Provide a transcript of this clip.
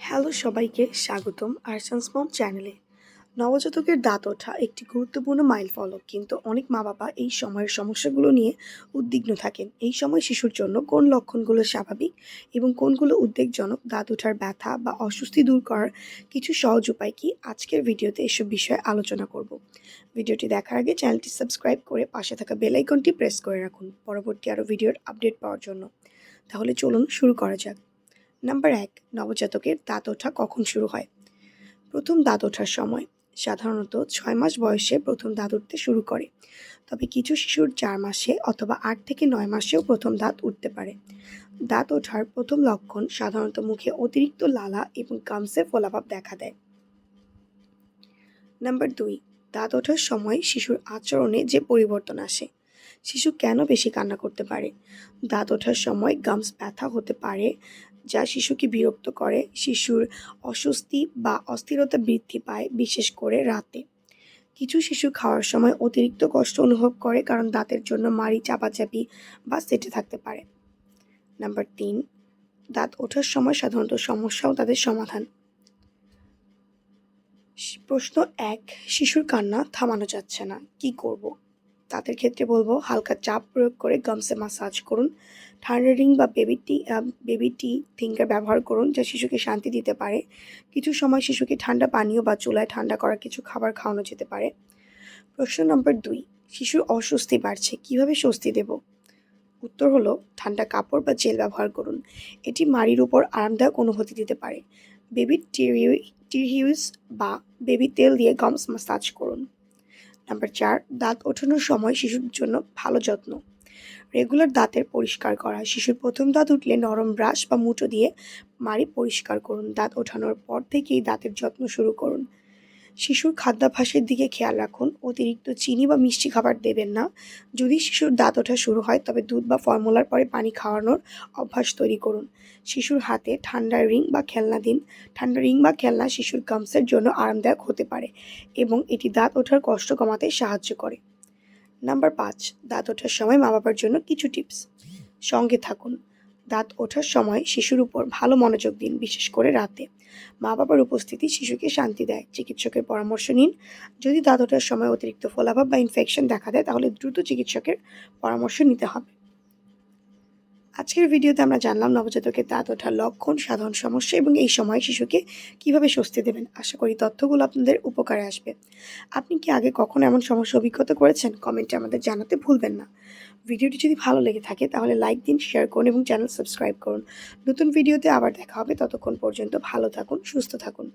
Hello সবাইকে স্বাগতম আরসান্স মম চ্যানেলে। নবজাতকের দাঁত ওঠা একটি গুরুত্বপূর্ণ মাইল ফলক, কিন্তু অনেক মা বাবা এই সময়ের সমস্যাগুলো নিয়ে উদ্বিগ্ন থাকেন। এই সময় শিশুর জন্য কোন লক্ষণগুলো স্বাভাবিক এবং কোনগুলো উদ্বেগজনক, দাঁত ওঠার ব্যথা বা অস্বস্তি দূর করার কিছু সহজ উপায় কি? আজকের ভিডিওতে এসব বিষয়ে আলোচনা করব। ভিডিওটি দেখার আগে চ্যানেলটি সাবস্ক্রাইব করে পাশে থাকা বেল আইকনটি প্রেস করে রাখুন। পরবর্তী আরও ভিডিওর আপডেট পাওয়ার জন্য। তাহলে চলুন শুরু করা যাক। নাম্বার এক, নবজাতকের দাঁত ওঠা কখন শুরু হয়? প্রথম দাঁত ওঠার সময়, সাধারণত ছয় মাস বয়সে প্রথম দাঁত উঠতে শুরু করে। তবে কিছু শিশুর চার মাসে অথবা আট থেকে নয় মাসেও প্রথম দাঁত উঠতে পারে। দাঁত ওঠার প্রথম লক্ষণ সাধারণত মুখে অতিরিক্ত লালা এবং গামসে ফোলাভাব দেখা দেয়। নাম্বার দুই, দাঁত ওঠার সময় শিশুর আচরণে যে পরিবর্তন আসে, শিশু কেন বেশি কান্না করতে পারে? দাঁত ওঠার সময় গামস ব্যথা হতে পারে যা শিশুকে বিরক্ত করে, শিশুর অস্বস্তি বা অস্থিরতা বৃদ্ধি পায়, বিশেষ করে রাতে। কিছু শিশু খাওয়ার সময় অতিরিক্ত কষ্ট অনুভব করে কারণ দাঁতের জন্য মাড়ি, চাপাচাপি বা সেটে থাকতে পারে। নাম্বার তিন, দাঁত ওঠার সময় সাধারণত সমস্যাও তাদের সমাধান। প্রশ্ন এক, শিশুর কান্না থামানো যাচ্ছে না, কি করব। তাদের ক্ষেত্রে বলব, হালকা চাপ প্রয়োগ করে গামসে মাসাজ করুন। ঠান্ডা রিং বা বেবি টি বেবি টি থিঙ্কার ব্যবহার করুন যা শিশুকে শান্তি দিতে পারে। কিছু সময় শিশুকে ঠান্ডা পানীয় বা চুলায় ঠান্ডা করা কিছু খাবার খাওয়ানো যেতে পারে। প্রশ্ন নম্বর দুই, শিশুর অস্বস্তি বাড়ছে, কীভাবে স্বস্তি দেব? উত্তর হলো, ঠান্ডা কাপড় বা জেল ব্যবহার করুন। এটি মাড়ির উপর আরামদায়ক অনুভূতি দিতে পারে। বেবি টিরহিউজ বা বেবি তেল দিয়ে গামস মাসাজ করুন। নাম্বার চার, দাঁত ওঠানোর সময় শিশুর জন্য ভালো যত্ন। রেগুলার দাঁতের পরিষ্কার করা। শিশুর প্রথম দাঁত উঠলে নরম ব্রাশ বা মুঠো দিয়ে মারি পরিষ্কার করুন। দাঁত ওঠানোর পর থেকেই দাঁতের যত্ন শুরু করুন। শিশুর খাদ্যাভ্যাসের দিকে খেয়াল রাখুন। অতিরিক্ত চিনি বা মিষ্টি খাবার দেবেন না। যদি শিশুর দাঁত ওঠা শুরু হয়, তবে দুধ বা ফর্মুলার পরে পানি খাওয়ানোর অভ্যাস তৈরি করুন। শিশুর হাতে ঠান্ডা রিং বা খেলনা দিন। ঠান্ডা রিং বা খেলনা শিশুর গামসের জন্য আরামদায়ক হতে পারে এবং এটি দাঁত ওঠার কষ্ট কমাতে সাহায্য করে। নাম্বার পাঁচ, দাঁত ওঠার সময় মা বাবার জন্য কিছু টিপস। সঙ্গে থাকুন। দাঁত ওঠার সময় শিশুর উপর ভালো মনোযোগ দিন, বিশেষ করে রাতে। মা বাবার উপস্থিতি শিশুকে শান্তি দেয়, চিকিৎসকের পরামর্শ নিন। যদি দাঁত ওঠার সময় অতিরিক্ত ফোলাভাব বা ইনফেকশন দেখা দেয়, তাহলে দ্রুত চিকিৎসকের পরামর্শ নিতে হবে। আজকের ভিডিওতে আমরা জানলাম নবজাতকের দাঁত ওঠার লক্ষণ, সাধারণ সমস্যা এবং এই সময় শিশুকে কীভাবে স্বস্তি দেবেন। আশা করি তথ্যগুলো আপনাদের উপকারে আসবে। আপনি কি আগে কখনো এমন সমস্যা অভিজ্ঞতা করেছেন? কমেন্টে আমাদের জানাতে ভুলবেন না। ভিডিওটি যদি ভালো লেগে থাকে, তাহলে লাইক দিন শেয়ার করুন এবং চ্যানেল সাবস্ক্রাইব করুন। নতুন ভিডিওতে আবার দেখা হবে। ততক্ষণ পর্যন্ত ভালো থাকুন, সুস্থ থাকুন।